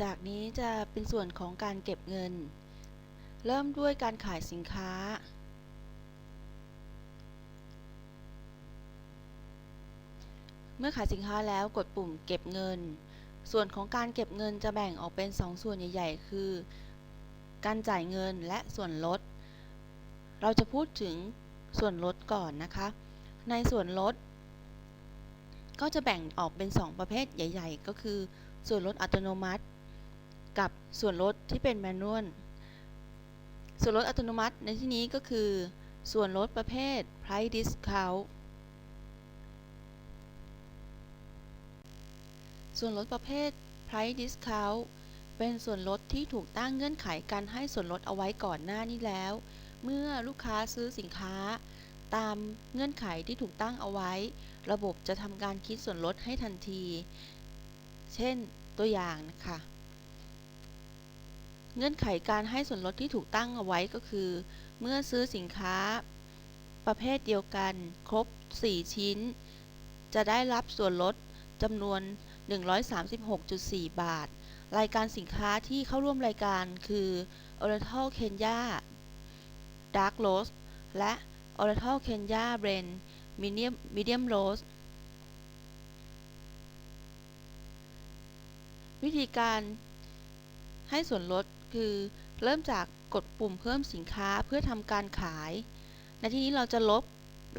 จากนี้จะเป็นส่วนของการเก็บเงิน เริ่มด้วยการขายสินค้า เมื่อขายสินค้าแล้วกดปุ่มเก็บเงิน ส่วนของการเก็บเงินจะแบ่งออกเป็น 2ส่วนใหญ่ ๆ คือ การจ่ายเงินและส่วนลด เราจะพูดถึงส่วนลดก่อนนะคะ ในส่วนลด ก็จะแบ่งออกเป็น 2 ประเภทใหญ่ ๆ ก็คือส่วนลดอัตโนมัติ กับส่วนลดที่เป็นแมนนวลส่วนลดอัตโนมัติในที่นี้ก็คือ ส่วนลดประเภท price discount ส่วนลดประเภท price discount เป็นส่วนลดที่ถูกตั้งเงื่อนไขการให้ส่วนลดเอาไว้ก่อนหน้านี้แล้ว เมื่อลูกค้าซื้อสินค้า ตามเงื่อนไขที่ถูกตั้งเอาไว้ ระบบจะทำการคิดส่วนลดให้ทันที เช่นตัวอย่างนะคะ เงื่อนไขการให้ส่วนลดที่ถูกตั้งเอาไว้ก็คือ เมื่อซื้อสินค้า ประเภทเดียวกัน ครบ 4 ชิ้น จะได้รับส่วนลดจำนวน 136.4 บาท รายการสินค้าที่เข้าร่วมรายการคือ Oriental Kenya Dark Roast และ Oriental Kenya Blend Medium Medium Roast วิธีการให้ส่วนลด คือ เริ่มจากกดปุ่มเพิ่มสินค้าเพื่อทำการขาย ในที่นี้เราจะลบ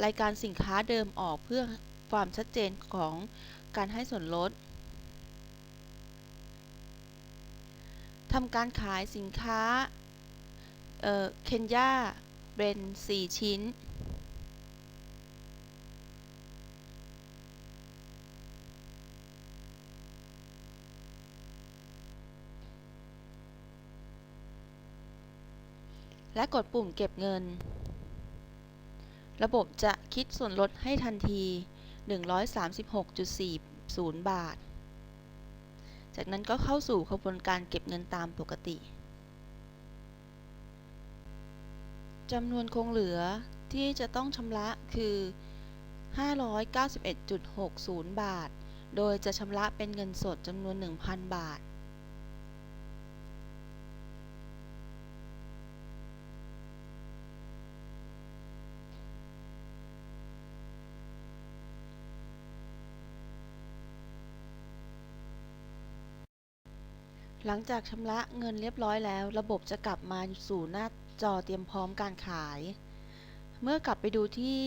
รายการสินค้าเดิมออกเพื่อความชัดเจนของการให้ส่วนลดทำการขายสินค้า เคนยาเบรน4 ชิ้น และกดปุ่มเก็บเงิน ระบบจะคิดส่วนลดให้ทันที 136.40 บาท จากนั้นก็เข้าสู่กระบวนการเก็บเงินตามปกติจำนวนคงเหลือที่จะต้องชำระคือ 591.60 บาท โดยจะชำระเป็นเงินสดจำนวน 1,000 บาท หลังจากชำระเงินเรียบร้อยแล้ว ระบบจะกลับมาสู่หน้าจอเตรียมพร้อมการขาย เมื่อกลับไปดูที่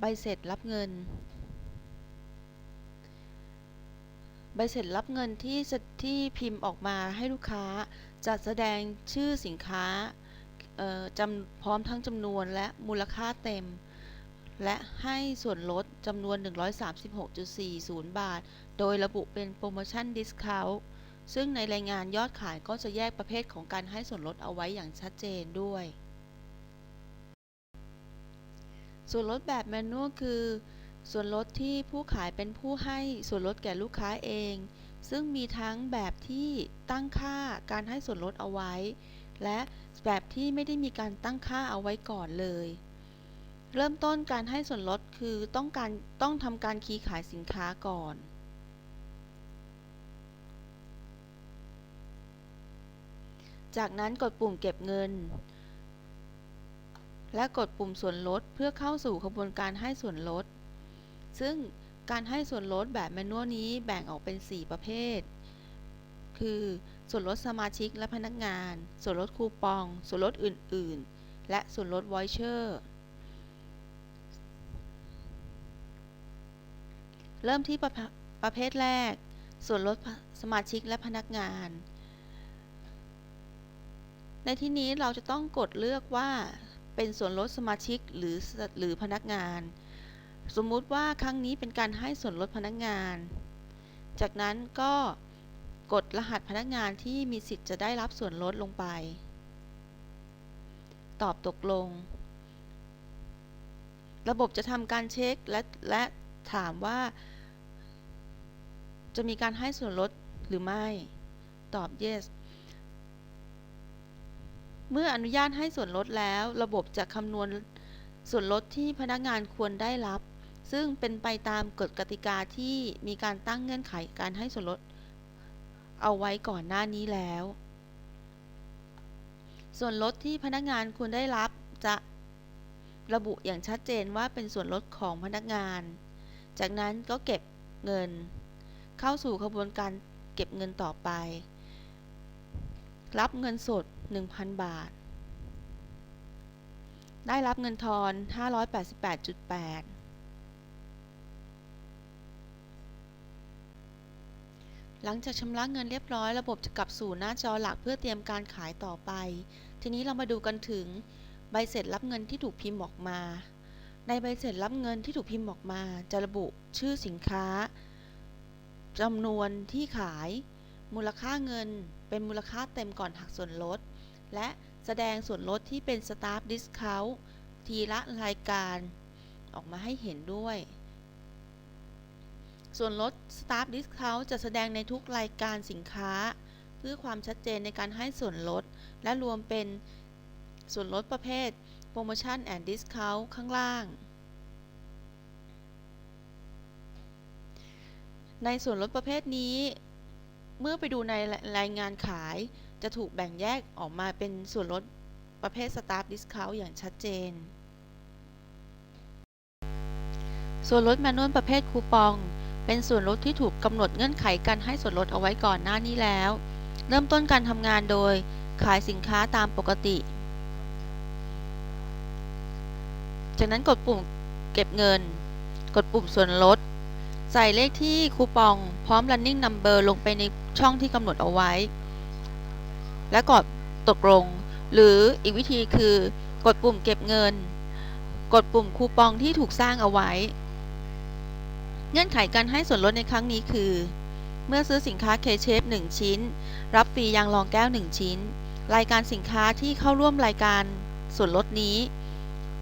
ใบเสร็จรับเงิน ใบเสร็จรับเงินที่ที่พิมพ์ออกมาให้ลูกค้าจะแสดงชื่อสินค้าจำพร้อมทั้งจำนวนและมูลค่าเต็ม และให้ส่วนลดจำนวน 136.40 บาท โดยระบุเป็นโปรโมชั่นดิสคาว ซึ่งในรายงานยอดขายก็จะแยกประเภทของการให้ส่วนลดเอาไว้อย่างชัดเจนด้วย ส่วนลดแบบแมนนวลคือ ส่วนลดที่ผู้ขายเป็นผู้ให้ส่วนลดแก่ลูกค้าเอง ซึ่งมีทั้งแบบที่ตั้งค่าการให้ส่วนลดเอาไว้ และแบบที่ไม่ได้มีการตั้งค่าเอาไว้ก่อนเลย เริ่มต้นการให้ส่วนลดคือต้องการต้องทำการคีย์ขายสินค้าก่อน จากนั้นกดปุ่มเก็บเงิน และกดปุ่มส่วนลดเพื่อเข้าสู่กระบวนการให้ส่วนลด ซึ่งการให้ส่วนลดแบบแมนนวลนี้แบ่งออกเป็น 4 ประเภท คือส่วนลดสมาชิกและพนักงาน ส่วนลดคูปอง ส่วนลดอื่น ๆ และส่วนลดวอยเชอร์เริ่มที่ประประเภทแรก ส่วนลดสมาชิกและพนักงาน ในที่นี้เราจะต้องกดเลือกว่าเป็นส่วนลดสมาชิกหรือหรือพนักงาน สมมุติว่าครั้งนี้เป็นการให้ส่วนลดพนักงาน จากนั้นก็กดรหัสพนักงานที่มีสิทธิ์จะได้รับส่วนลดลงไป ตอบตกลง ระบบจะทำการเช็คและและถามว่า จะมีการให้ส่วนลดหรือไม่ ตอบ yes เมื่ออนุญาตให้ส่วนลดแล้ว ระบบจะคำนวณส่วนลดที่พนักงานควรได้รับ ซึ่งเป็นไปตามกฎกติกาที่มีการตั้งเงื่อนไขการให้ส่วนลด เอาไว้ก่อนหน้านี้แล้ว ส่วนลดที่พนักงานควรได้รับจะระบุอย่างชัดเจนว่าเป็นส่วนลดของพนักงาน จากนั้นก็เก็บเงิน เข้าสู่กระบวนการเก็บเงินต่อไป รับเงินสด 1,000 บาท ได้รับเงินทอน 588.8 หลังจากชำระเงินเรียบร้อยระบบจะกลับสู่หน้าจอหลักเพื่อเตรียมการขายต่อไป ทีนี้เรามาดูกันถึงใบเสร็จรับเงินที่ถูกพิมพ์ออกมา ในใบเสร็จรับเงินที่ถูกพิมพ์ออกมา จะระบุชื่อสินค้าจำนวนที่ขาย มูลค่าเงินเป็นมูลค่าเต็มก่อนหักส่วนลด และแสดงส่วนลดที่เป็น Staff Discount ทีละรายการออกมาให้เห็นด้วย ส่วนลด Staff Discount จะแสดงในทุกรายการสินค้า เพื่อความชัดเจนในการให้ส่วนลด และรวมเป็นส่วนลดประเภท Promotion and Discount ข้างล่าง ในส่วนลดประเภทนี้ เมื่อไปดูในรายงานขาย จะถูกแบ่งแยกออกมาเป็นส่วนลดประเภท Staff Discount อย่างชัดเจน ส่วนลดแมนนวลประเภทคูปอง เป็นส่วนลดที่ถูกกำหนดเงื่อนไขการให้ส่วนลดเอาไว้ก่อนหน้านี้แล้ว เริ่มต้นการทำงานโดยขายสินค้าตามปกติ จากนั้นกดปุ่มเก็บเงิน กดปุ่มส่วนลด ใส่เลขที่คูปองพร้อม running number ลงไปในช่องที่กำหนดเอาไว้ และกดตกลง หรืออีกวิธีคือกดปุ่มเก็บเงิน กดปุ่มคูปองที่ถูกสร้างเอาไว้ เงื่อนไขการให้ส่วนลดในครั้งนี้คือ เมื่อซื้อสินค้าเคเชฟ1ชิ้น รับฟรียางรองแก้ว 1 ชิ้น รายการสินค้าที่เข้าร่วมรายการส่วนลดนี้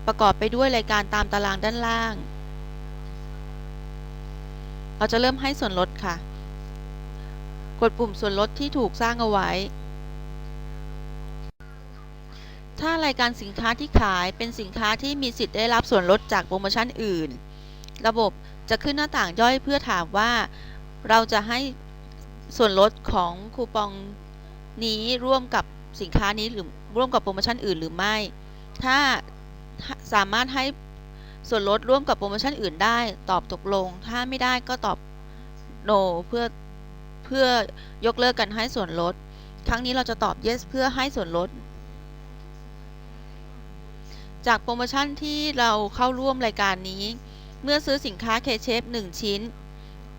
ประกอบไปด้วยรายการตามตารางด้านล่าง เราจะเริ่มให้ส่วนลดค่ะ กดปุ่มส่วนลดที่ถูกสร้างเอาไว้ ถ้ารายการสินค้าที่ขายเป็นสินค้าที่มีสิทธิ์ได้รับส่วนลดจากโปรโมชั่นอื่น ระบบจะขึ้นหน้าต่างย่อยเพื่อถามว่า เราจะให้ส่วนลดของคูปองนี้ร่วมกับสินค้านี้หรือร่วมกับโปรโมชั่นอื่นหรือไม่ ถ้าสามารถให้ส่วนลดร่วมกับโปรโมชั่นอื่นได้ ตอบตกลง ถ้าไม่ได้ก็ตอบ no เพื่อเพื่อยกเลิกการให้ส่วนลด ครั้งนี้เราจะตอบ yes เพื่อให้ส่วนลด จากโปรโมชั่นที่เราเข้าร่วมรายการนี้ เมื่อซื้อสินค้าเคเชฟ1ชิ้น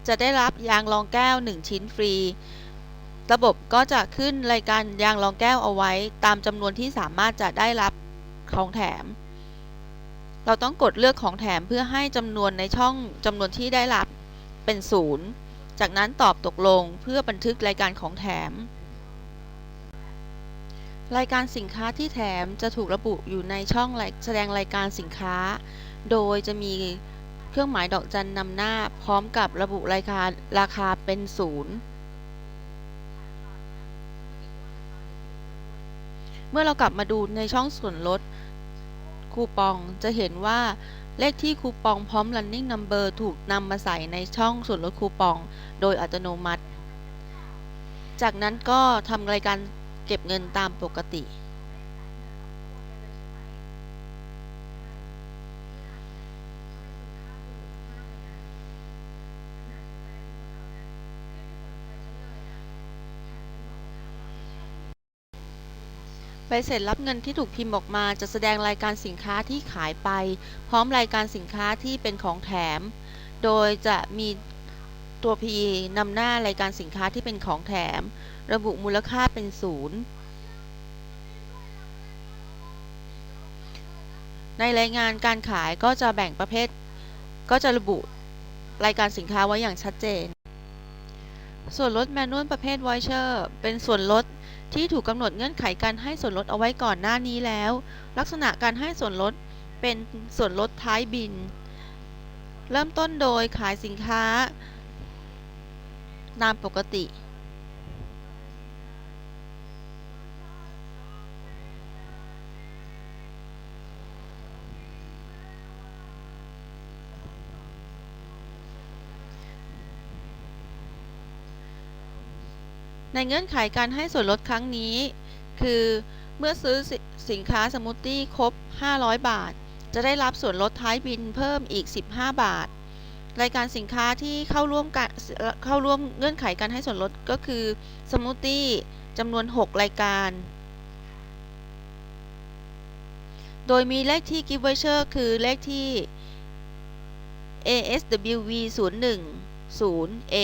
จะได้รับยางรองแก้ว 1 ชิ้นฟรี ระบบก็จะขึ้นรายการยางรองแก้วเอาไว้ ตามจำนวนที่สามารถจะได้รับของแถม เราต้องกดเลือกของแถมเพื่อให้จำนวนในช่องจำนวนที่ได้รับเป็นศูนย์จากนั้นตอบตกลงเพื่อบันทึกรายการของแถม รายการสินค้าที่แถมจะถูกระบุอยู่ในช่องแสดงรายการสินค้า โดยจะมีเครื่องหมายดอกจันนำหน้าพร้อมกับระบุรายการราคาเป็นศูนย์เมื่อเรากลับมาดูในช่องส่วนลดคูปองจะเห็นว่าเลขที่คูปองพร้อม running number ถูกนำมาใส่ในช่องส่วนลดคูปอง โดยอัตโนมัติ จากนั้นก็ทำรายการ เก็บเงินตามปกติใบเสร็จรับเงินที่ถูกพิมพ์ออกมาจะแสดงรายการสินค้าที่ขายไป พร้อมรายการสินค้าที่เป็นของแถม โดยจะมี ตัว P นำหน้ารายการสินค้าที่เป็นของแถม ระบุมูลค่าเป็นศูนย์ในรายงานการขายก็จะแบ่งประเภท ก็จะระบุรายการสินค้าไว้อย่างชัดเจน ส่วนลดแมนนวลประเภท voucher เป็นส่วนลดที่ถูกกำหนดเงื่อนไขการให้ส่วนลดเอาไว้ก่อนหน้านี้แล้ว ลักษณะการให้ส่วนลดเป็นส่วนลดท้ายบิน เริ่มต้นโดยขายสินค้า ตามปกติในเงื่อนไขการให้ส่วนลดครั้งนี้ คือเมื่อซื้อสิสินค้าสมูทตี้ครบ 500 บาท จะได้รับส่วนลดท้ายบินเพิ่มอีก 15 บาท รายการสินค้าที่เข้าร่วมการเข้าร่วมเงื่อนไขการให้ส่วนลดก็คือสมูทตี้จำนวน 6 รายการ โดยมีเลขที่ Gift Voucher คือเลขที่ ASWV 0 1 0 A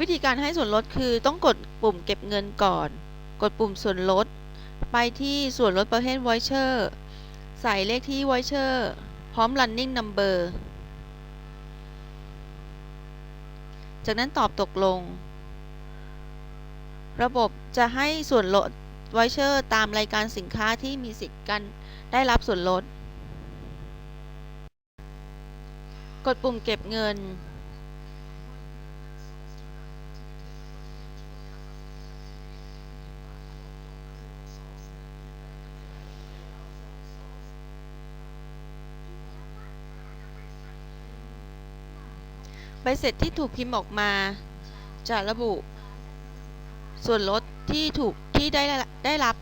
วิธีการให้ส่วนลดคือต้องกดปุ่มเก็บเงินก่อน กดปุ่มส่วนลด ไปที่ส่วนลดประเภท Voucher ใส่เลขที่ Voucher พร้อม Running Number จากนั้นตอบตกลง ระบบจะให้ส่วนลด Voucher ตามรายการสินค้าที่มีสิทธิ์กันได้รับส่วนลด กดปุ่มเก็บเงิน ใบเสร็จที่ถูกพิมพ์ออกมา จะระบุส่วนลดที่ถูกที่ได้ได้รับ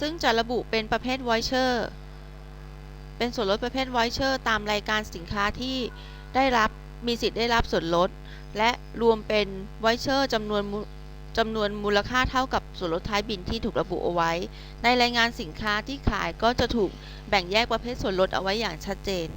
ซึ่งจะระบุเป็นประเภท voucher เป็นส่วนลดประเภท voucher ตามรายการสินค้าที่ได้รับมีสิทธิ์ได้รับส่วนลด และรวมเป็น voucher จำนวน จำนวนมูลค่าเท่ากับส่วนลดท้ายบินที่ถูกระบุเอาไว้ ในรายงานสินค้าที่ขายก็จะถูกแบ่งแยกประเภทส่วนลดเอาไว้อย่างชัดเจน